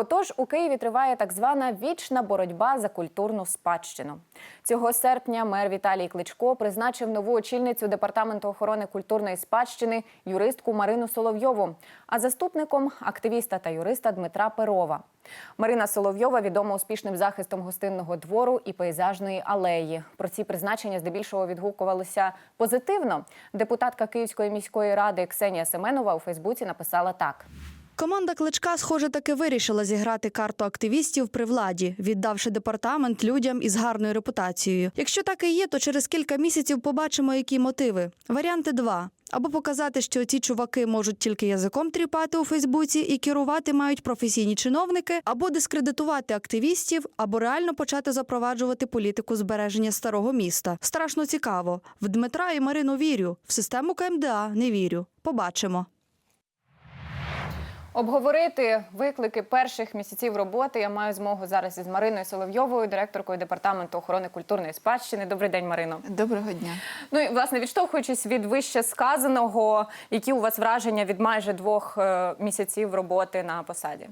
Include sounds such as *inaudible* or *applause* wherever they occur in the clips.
Отож, у Києві триває так звана вічна боротьба за культурну спадщину. Цього серпня мер Віталій Кличко призначив нову очільницю департаменту охорони культурної спадщини юристку Марину Соловйову, а заступником активіста та юриста Дмитра Перова. Марина Соловйова відома успішним захистом гостинного двору і пейзажної алеї. Про ці призначення здебільшого відгукувалися позитивно. Депутатка Київської міської ради Ксенія Семенова у Фейсбуці написала так. Команда Кличка, схоже, таки вирішила зіграти карту активістів при владі, віддавши департамент людям із гарною репутацією. Якщо так і є, то через кілька місяців побачимо, які мотиви. Варіанти два. Або показати, що ці чуваки можуть тільки язиком тріпати у Фейсбуці і керувати мають професійні чиновники, або дискредитувати активістів, або реально почати запроваджувати політику збереження старого міста. Страшно цікаво. В Дмитра і Марину вірю, в систему КМДА не вірю. Побачимо. Обговорити виклики перших місяців роботи я маю змогу зараз із Мариною Соловйовою, директоркою департаменту охорони культурної спадщини. Добрий день, Марино. Доброго дня. Ну і власне відштовхуючись від вище сказаного, які у вас враження від майже двох е, місяців роботи на посаді?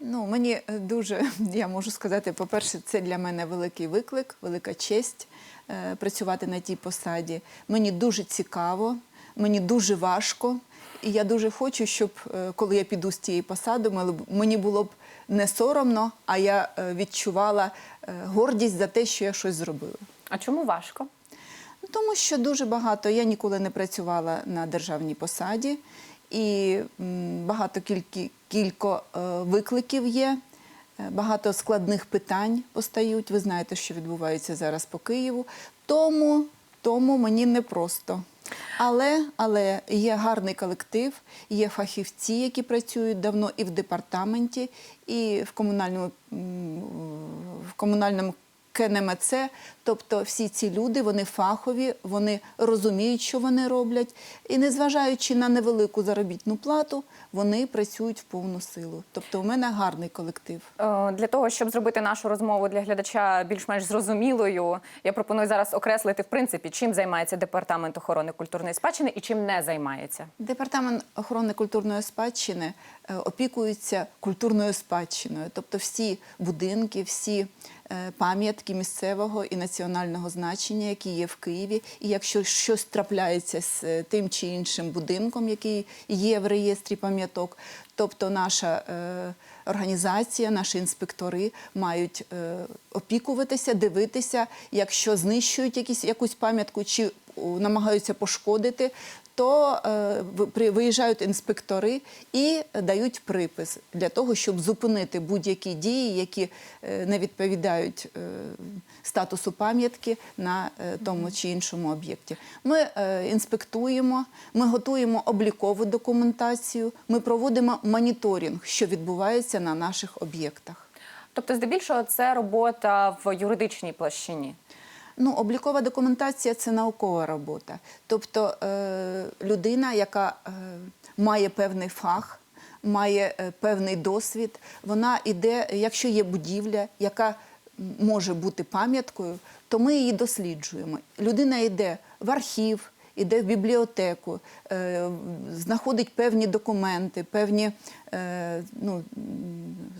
Ну мені е, дуже *laughs* я можу сказати, по-перше, це для мене великий виклик, велика честь е, працювати на тій посаді. Мені дуже цікаво, мені дуже важко. І я дуже хочу, щоб е, коли я піду з цієї посади, мені було б не соромно, а я е, відчувала е, гордість за те, що я щось зробила. А чому важко? Ну, Тому що дуже багато я ніколи не працювала на державній посаді, і багато кількі, кілько викликів є, багато складних питань постають. Ви знаєте, що відбувається зараз по Києву. Тому, тому мені непросто. Але, але є гарний колектив, є фахівці, які працюють давно і в департаменті, і в комунальному, в комунальному КНМЦ. Тобто всі ці люди, вони фахові, вони розуміють, що вони роблять. І незважаючи на невелику заробітну плату, вони працюють в повну силу. Тобто, у мене гарний колектив. Е, Для того, щоб зробити нашу розмову для глядача більш-менш зрозумілою, я пропоную зараз окреслити в принципі, чим займається департамент охорони культурної спадщини і чим не займається. Департамент охорони культурної спадщини е, опікується культурною спадщиною, тобто всі будинки, всі е, пам'ятки місцевого і національного значення, які є в Києві. І якщо щось трапляється з е, тим чи іншим будинком, який є в реєстрі пам'яток, тобто наша організація, наші інспектори мають опікуватися, дивитися, якщо знищують якісь, якусь пам'ятку чи намагаються пошкодити, то е, виїжджають інспектори і дають припис для того, щоб зупинити будь-які дії, які е, не відповідають е, статусу пам'ятки на тому чи іншому об'єкті. Ми інспектуємо, ми готуємо облікову документацію, ми проводимо моніторинг, що відбувається на наших об'єктах. Тобто, здебільшого, це робота в юридичній площині. Ну, облікова документація це наукова робота. Тобто е, людина, яка е, має певний фах, має е, певний досвід, вона йде, якщо є будівля, яка може бути пам'яткою, то ми її досліджуємо. Людина йде в архів, йде в бібліотеку, е, знаходить певні документи, певні, е, ну,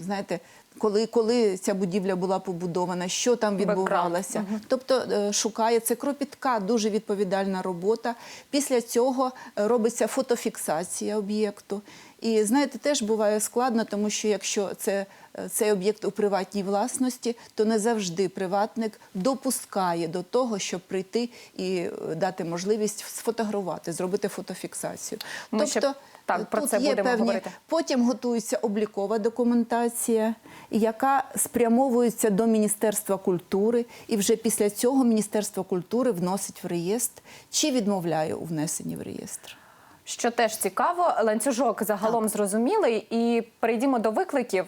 знаєте, коли, коли ця будівля була побудована, що там відбувалося. Угу. Тобто е, шукає це кропітка, дуже відповідальна робота. Після цього робиться фотофіксація об'єкту. І знаєте, теж буває складно, тому що якщо це е, цей об'єкт у приватній власності, то не завжди приватник допускає до того, щоб прийти і е, дати можливість сфотографувати, зробити фотофіксацію. Ми ще, так, е, про тут це є будемо певні говорити. Потім готується облікова документація, яка спрямовується до Міністерства культури, і вже після цього Міністерство культури вносить в реєстр чи відмовляє у внесенні в реєстр. Що теж цікаво, ланцюжок загалом зрозумілий. І перейдімо до викликів.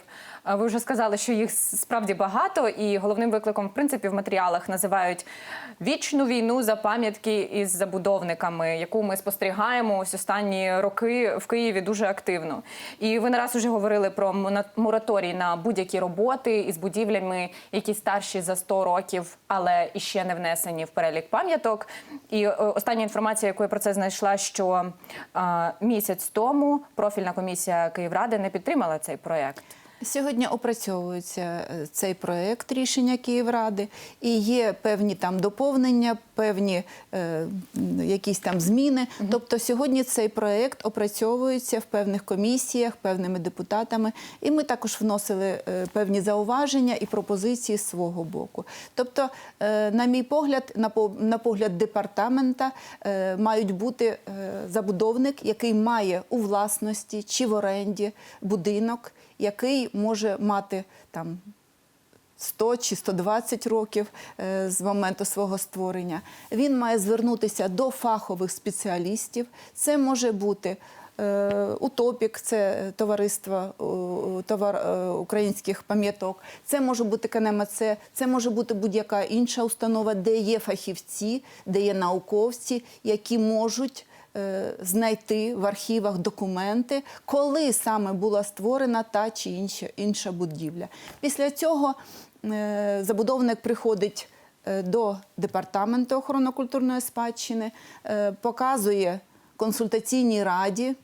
Ви вже сказали, що їх справді багато, і головним викликом, в принципі, в матеріалах називають вічну війну за пам'ятки із забудовниками, яку ми спостерігаємо ось останні роки в Києві дуже активно. І ви не раз уже говорили про мораторій на будь-які роботи із будівлями, які старші за 100 років, але іще не внесені в перелік пам'яток. І е, остання інформація, яку я про це знайшла, що місяць тому профільна комісія Київради не підтримала цей проект. Сьогодні опрацьовується е, цей проект рішення Київради, і є певні там доповнення, певні е, якісь там зміни. Тобто сьогодні цей проект опрацьовується в певних комісіях, певними депутатами, і ми також вносили е, певні зауваження і пропозиції з свого боку. Тобто, е, на мій погляд, на по- на погляд департамента, е, мають бути е, забудовник, який має у власності чи в оренді будинок який може мати там 100 чи 120 років е, з моменту свого створення. Він має звернутися до фахових спеціалістів. Це може бути е, Утопік, це товариство е, товар українських пам'яток. Це може бути КНМЦ, це може бути будь-яка інша установа, де є фахівці, де є науковці, які можуть знайти в архівах документи, коли саме була створена та чи інша, інша будівля. Після цього е, забудовник приходить е, до департаменту охорони культурної спадщини, е, показує консультаційній раді,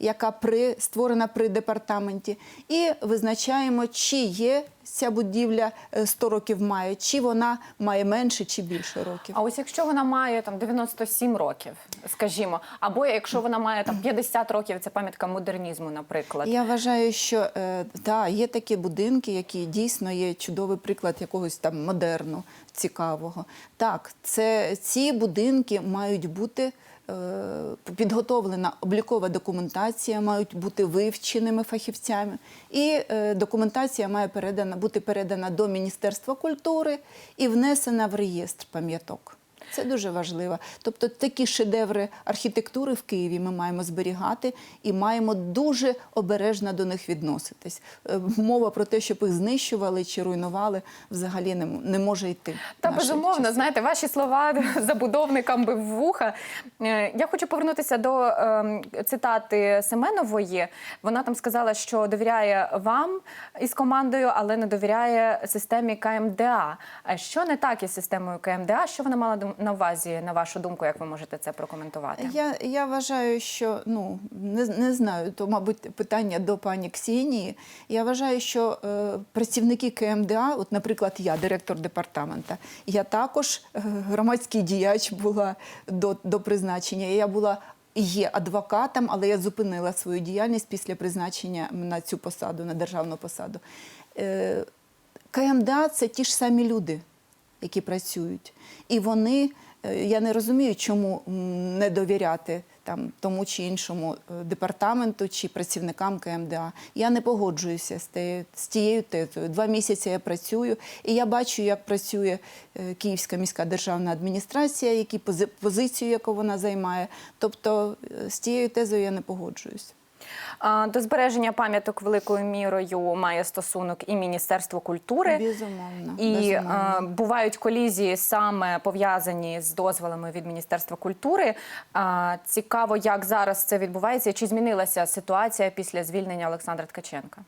яка при, створена при департаменті, і визначаємо, чи є ця будівля е, 100 років має, чи вона має менше чи більше років. А ось якщо вона має там 97 років, скажімо, або якщо вона має там 50 років, це пам'ятка модернізму, наприклад. Я вважаю, що е, да, є такі будинки, які дійсно є чудовий приклад якогось там модерну, цікавого. Так, це ці будинки мають бути. Е, Підготовлена облікова документація, мають бути вивченими фахівцями, і е, документація має передана, бути передана до Міністерства культури і внесена в реєстр пам'яток. Це дуже важливо. Тобто такі шедеври архітектури в Києві ми маємо зберігати і маємо дуже обережно до них відноситись. Е, Мова про те, щоб їх знищували чи руйнували, взагалі не, не може йти. Та безумовно, часи. знаєте, ваші слова *laughs* забудовникам би в вуха. Е, Я хочу повернутися до ем, цитати Семенової. Вона там сказала, що довіряє вам із командою, але не довіряє системі КМДА. А що не так із системою КМДА? Що вона мала на увазі, на вашу думку, як ви можете це прокоментувати? Я, я вважаю, що ну не, не знаю, то мабуть питання до пані Ксенії. Я вважаю, що е, працівники КМДА, от, наприклад, я, директор департамента, я також е, громадський діяч була до, до призначення. Я була є адвокатом, але я зупинила свою діяльність після призначення на цю посаду, на державну посаду. Е, КМДА це ті ж самі люди, які працюють. І вони, е, я не розумію, чому не довіряти там, тому чи іншому е, департаменту чи працівникам КМДА. Я не погоджуюся з, те, з тією тезою. Два місяці я працюю, і я бачу, як працює е, Київська міська державна адміністрація, які пози- позицію, яку вона займає. Тобто з тією тезою я не погоджуюсь. До збереження пам'яток великою мірою має стосунок і Міністерство культури. Безумовно. І безумовно. е, бувають колізії саме пов'язані з дозволами від Міністерства культури. Цікаво, як зараз це відбувається, чи змінилася ситуація після звільнення Олександра Ткаченка?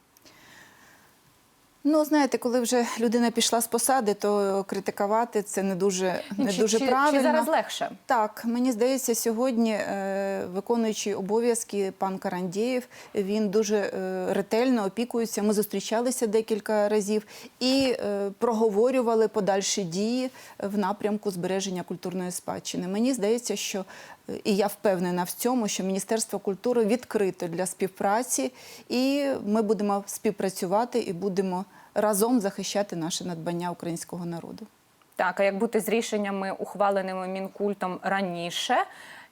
Ну, знаєте, коли вже людина пішла з посади, то критикувати це не дуже, не чи, дуже чи, правильно. чи зараз легше? Так, мені здається, сьогодні е, виконуючий обов'язки пан Карандєєв, він дуже е, ретельно опікується. Ми зустрічалися декілька разів і е, проговорювали подальші дії в напрямку збереження культурної спадщини. Мені здається, що е, і я впевнена в цьому, що Міністерство культури відкрите для співпраці, і ми будемо співпрацювати і будемо разом захищати наше надбання українського народу. Так, а як бути з рішеннями, ухваленими мінкультом раніше,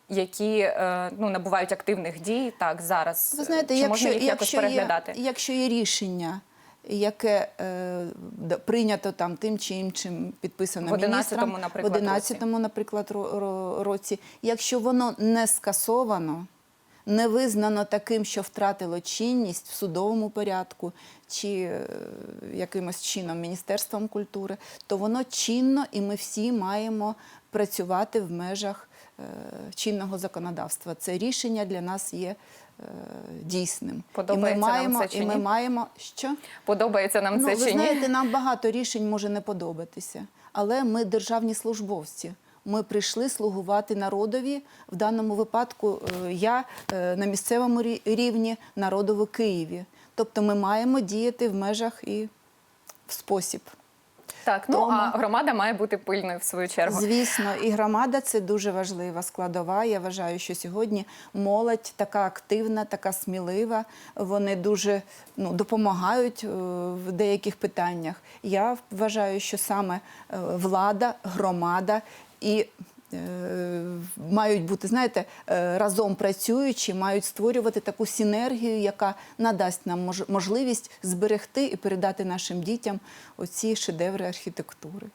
які е, ну, набувають активних дій, так зараз Ви знаєте, чи якщо, можна їх якось якщо, є, переглядати? якщо є рішення, яке е, прийнято там тим чи іншим підписано В 11-му, міністром, наприклад, в 11-му, наприклад, ро- ро- році, якщо воно не скасовано, не визнано таким, що втратило чинність в судовому порядку чи е, якимось чином Міністерством культури, то воно чинно і ми всі маємо працювати в межах е, чинного законодавства. Це рішення для нас є е, дійсним. Подобається і ми нам це чи і ми маємо що? Подобається нам Ну, це ви чи ні? знаєте, нам багато рішень може не подобатися, але ми державні службовці. Ми прийшли слугувати народові. В даному випадку е, я е, на місцевому рівні народу в Києві. Тобто ми маємо діяти в межах і в спосіб. Так, ну Тому- а громада має бути пильною в свою чергу. Звісно, і громада це дуже важлива складова. Я вважаю, що сьогодні молодь така активна, така смілива. Вони дуже ну, допомагають е, в деяких питаннях. Я вважаю, що саме влада, громада і е, мають бути, знаєте, е, разом працюючи, мають створювати таку синергію, яка надасть нам можливість зберегти і передати нашим дітям оці шедеври архітектури.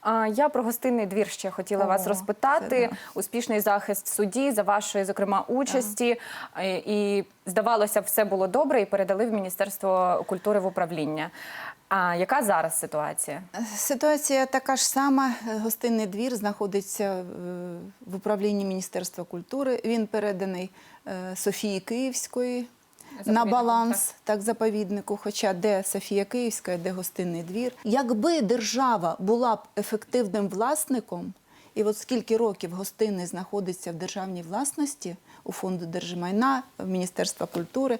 А, Я про гостинний двір ще хотіла О, вас розпитати. Успішний захист в суді за вашої, зокрема, участі. Е, І здавалося, все було добре, і передали в Міністерство культури в управління. А яка зараз ситуація? Ситуація така ж сама. Гостинний двір знаходиться е, в управлінні Міністерства культури. Він переданий е, Софії Київської на баланс, так, заповіднику. Хоча де Софія Київська, де гостинний двір. Якби держава була б ефективним власником, і от скільки років гостинний знаходиться в державній власності у фонду держмайна, в Міністерства культури,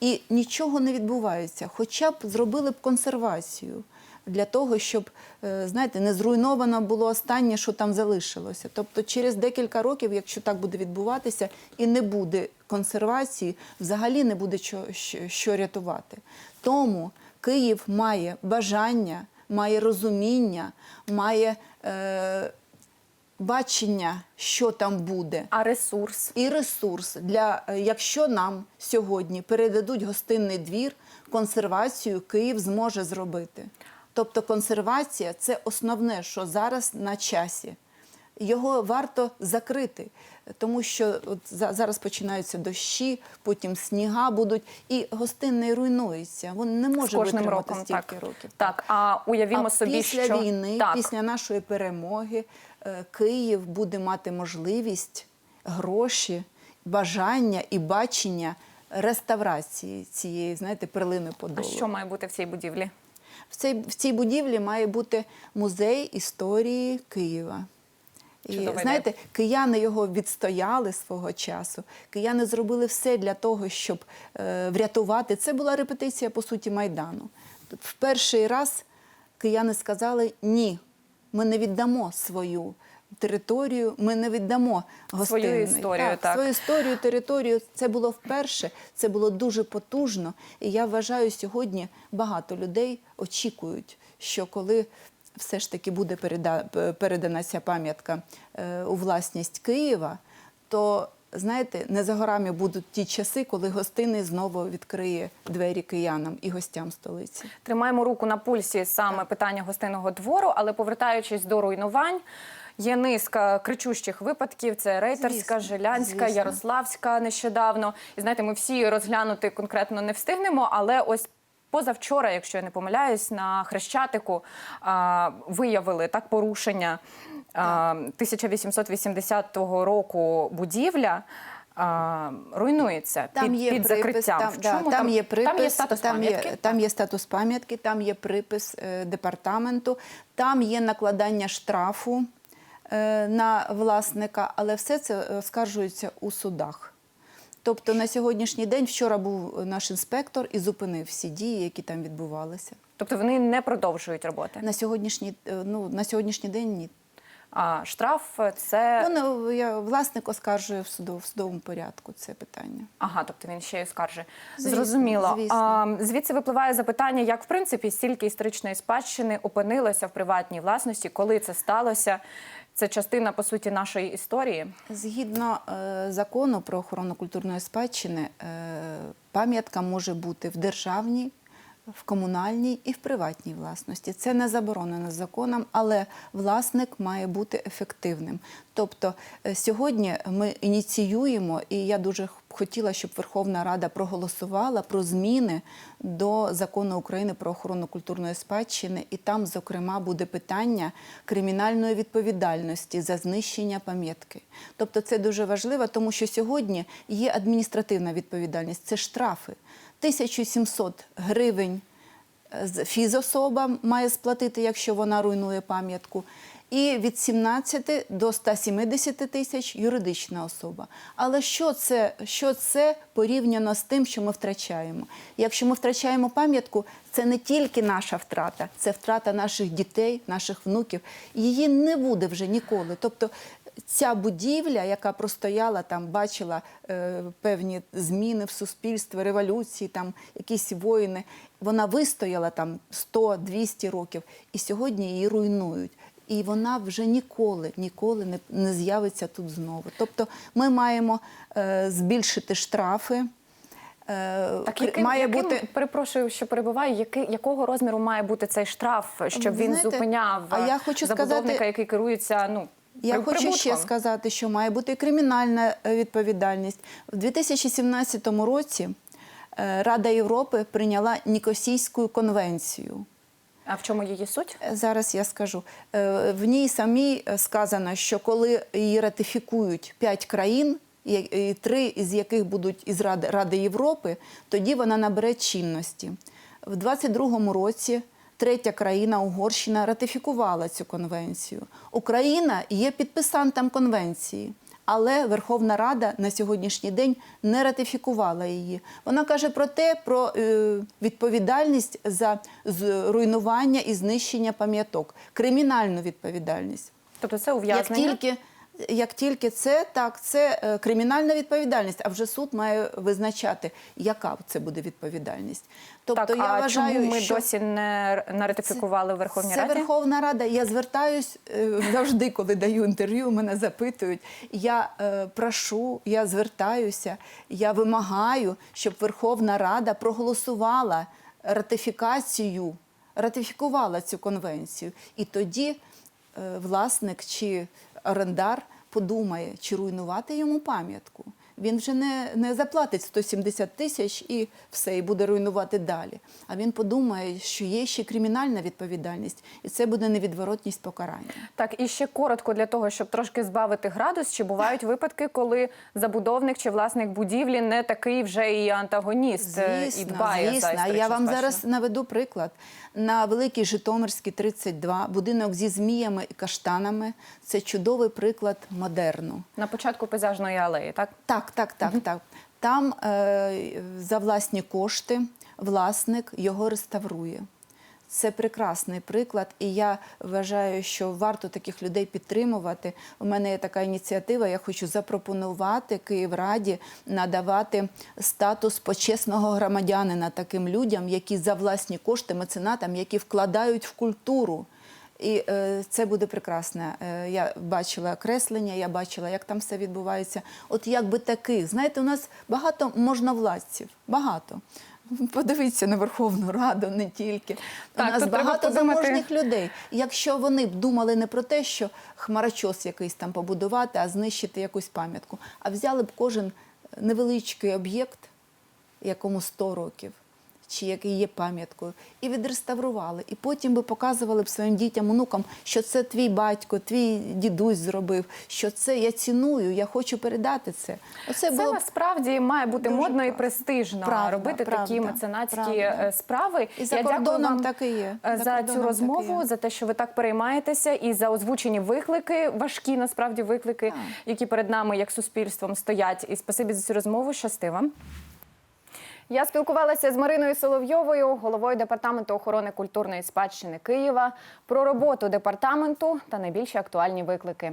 і нічого не відбувається, хоча б зробили б консервацію для того, щоб е, знаєте, не зруйновано було останнє, що там залишилося. Тобто, через декілька років, якщо так буде відбуватися, і не буде консервації, взагалі не буде що, що, що рятувати. Тому Київ має бажання, має розуміння, має е, бачення, що там буде. А ресурс? І ресурс для е, якщо нам сьогодні передадуть гостинний двір, консервацію Київ зможе зробити. Тобто консервація це основне, що зараз на часі. Його варто закрити, тому що от за- зараз починаються дощі, потім сніга будуть, і гостинний руйнується. Він не може витримати роком стільки так. років. Так, а уявімо а собі, після що війни, так. після нашої перемоги, е, Київ буде мати можливість, гроші, бажання і бачення реставрації цієї, знаєте, перлини А що має бути в цій будівлі? В цій, в цій будівлі має бути музей історії Києва. І Чудова знаєте, кияни його відстояли свого часу. Кияни зробили все для того, щоб е, врятувати. Це була репетиція, по суті, Майдану. Тут в перший раз кияни сказали: ні, ми не віддамо свою територію, ми не віддамо гостинний. історію, так. Свою історію, територію. Це було вперше, це було дуже потужно. І я вважаю, сьогодні багато людей очікують, що коли все ж таки буде переда- передана ця пам'ятка е, у власність Києва, то знаєте, не за горами будуть ті часи, коли гостинний знову відкриє двері киянам і гостям столиці. Тримаємо руку на пульсі саме питання гостинного двору, але повертаючись до руйнувань. Є низка кричущих випадків: це Рейтерська, Звісно, Жилянська, звісно. Ярославська нещодавно. І знаєте, ми всі розглянути конкретно не встигнемо, але ось. Позавчора, якщо я не помиляюсь, на Хрещатику а, виявили так порушення а, 1880 року будівля а, руйнується Там під, є під припис, закриттям. Там, В да, чому там, є припис, там є статус там пам'ятки. Є, там є статус пам'ятки, там є припис е, департаменту, там є накладання штрафу е, на власника, але все це оскаржується у судах. Тобто на сьогоднішній день вчора був наш інспектор і зупинив всі дії, які там відбувалися. Тобто вони не продовжують роботи. На сьогоднішній, е, ну, на сьогоднішній день ні. А штраф це Вони, я, власник оскаржує в, судов, в судовому порядку це питання. ага, тобто він ще й. Звісно, Зрозуміло. звісно. А, звідси випливає запитання, як в принципі стільки історичної спадщини опинилося в приватній власності, коли це сталося. Це частина по суті нашої історії. Згідно е, закону про охорону культурної спадщини, е, пам'ятка може бути в державній, в комунальній і в приватній власності. Це не заборонено законом, але власник має бути ефективним. Тобто е, сьогодні ми ініціюємо, і я дуже хотіла, щоб Верховна Рада проголосувала про зміни до закону України про охорону культурної спадщини, і там, зокрема, буде питання кримінальної відповідальності за знищення пам'ятки. Тобто, це дуже важливо, тому що сьогодні є адміністративна відповідальність, це штрафи. 1700 гривень фізособа має сплатити, якщо вона руйнує пам'ятку. і від 17 до 170 тисяч юридична особа. Але що це, що це порівняно з тим, що ми втрачаємо? Якщо ми втрачаємо пам'ятку, це не тільки наша втрата, це втрата наших дітей, наших внуків. Її не буде вже ніколи. Тобто ця будівля, яка простояла там, бачила е, певні зміни в суспільстві, революції, там якісь воїни, вона вистояла там 100-200 років, і сьогодні її руйнують. І вона вже ніколи, ніколи не, не з'явиться тут знову. Тобто ми маємо е, збільшити штрафи. Е, Так, яким, має яким, бути перепрошую, що перебуваю, який, якого розміру має бути цей штраф, щоб Ви він знаєте, зупиняв а я хочу забудовника, сказати- який керується ну, Я хочу ще сказати, що має бути кримінальна е, відповідальність. В 2017 році е, Рада Європи прийняла Нікосійську конвенцію. А в чому її суть? Е, Зараз я скажу. В ній самій сказано, що коли її ратифікують п'ять країн, і- три із яких будуть із Ради, Ради Європи, тоді вона набере чинності. В 22-му році третя країна Угорщина ратифікувала цю конвенцію. Україна є підписантом конвенції. Але Верховна Рада на сьогоднішній день не ратифікувала її. Вона каже про те, про е, відповідальність за руйнування і знищення пам'яток, кримінальну відповідальність. Тобто це Як тільки, як тільки це, так, це е, кримінальна відповідальність, а вже суд має визначати, яка це буде відповідальність. Тобто так, я а вважаю, чому ми що досі не, не ратифікували в Верховній це Верховна Рада. Я звертаюсь е, завжди, коли даю інтерв'ю, мене запитують. Я е, прошу, я звертаюся, я вимагаю, щоб Верховна Рада проголосувала ратифікацію, ратифікувала цю конвенцію. І тоді е, власник чи орендар подумає, чи руйнувати йому пам'ятку. Він вже не, не заплатить 170 тисяч і все, і буде руйнувати далі. А він подумає, що є ще кримінальна відповідальність, і це буде невідворотність покарання. Так, і ще коротко для того, щоб трошки збавити градус, чи бувають випадки, коли забудовник чи власник будівлі не такий вже і антагоніст е, і Звісно, дбає за звісно. А історичну я вам спадщину? зараз наведу приклад. На Великій Житомирській 32 будинок зі зміями і каштанами. Це чудовий приклад модерну. на початку пейзажної алеї, так? Так, так, так, так. Там е, за власні кошти власник його реставрує. Це прекрасний приклад, і я вважаю, що варто таких людей підтримувати. У мене є така ініціатива. Я хочу запропонувати Київраді надавати статус почесного громадянина таким людям, які за власні кошти меценатам, які вкладають в культуру. І е, це буде прекрасно. Е, я бачила креслення, я бачила, як там все відбувається. От якби таких, знаєте, у нас багато можновладців, багато. *laughs* Подивіться на Верховну Раду, не тільки. Так, у нас багато заможних людей. Якщо вони б думали не про те, що хмарочос якийсь там побудувати, а знищити якусь пам'ятку, а взяли б кожен невеличкий об'єкт, якому 100 років, чи який є пам'яткою, і відреставрували. І потім би показували б своїм дітям, онукам, що це твій батько, твій дідусь зробив, що це я ціную, я хочу передати це. Оце Це було насправді має бути дуже модно і престижно Правда, робити такі меценатські правда. е, справи. І за Я дякую кордоном вам так і є. е, За за цю розмову, за те, що ви так переймаєтеся, і за озвучені виклики, важкі насправді виклики, які перед нами як суспільством стоять. І спасибі за цю розмову. Щасти вам. Я спілкувалася з Мариною Соловйовою, головою департаменту охорони культурної спадщини Києва, про роботу департаменту та найбільші актуальні виклики.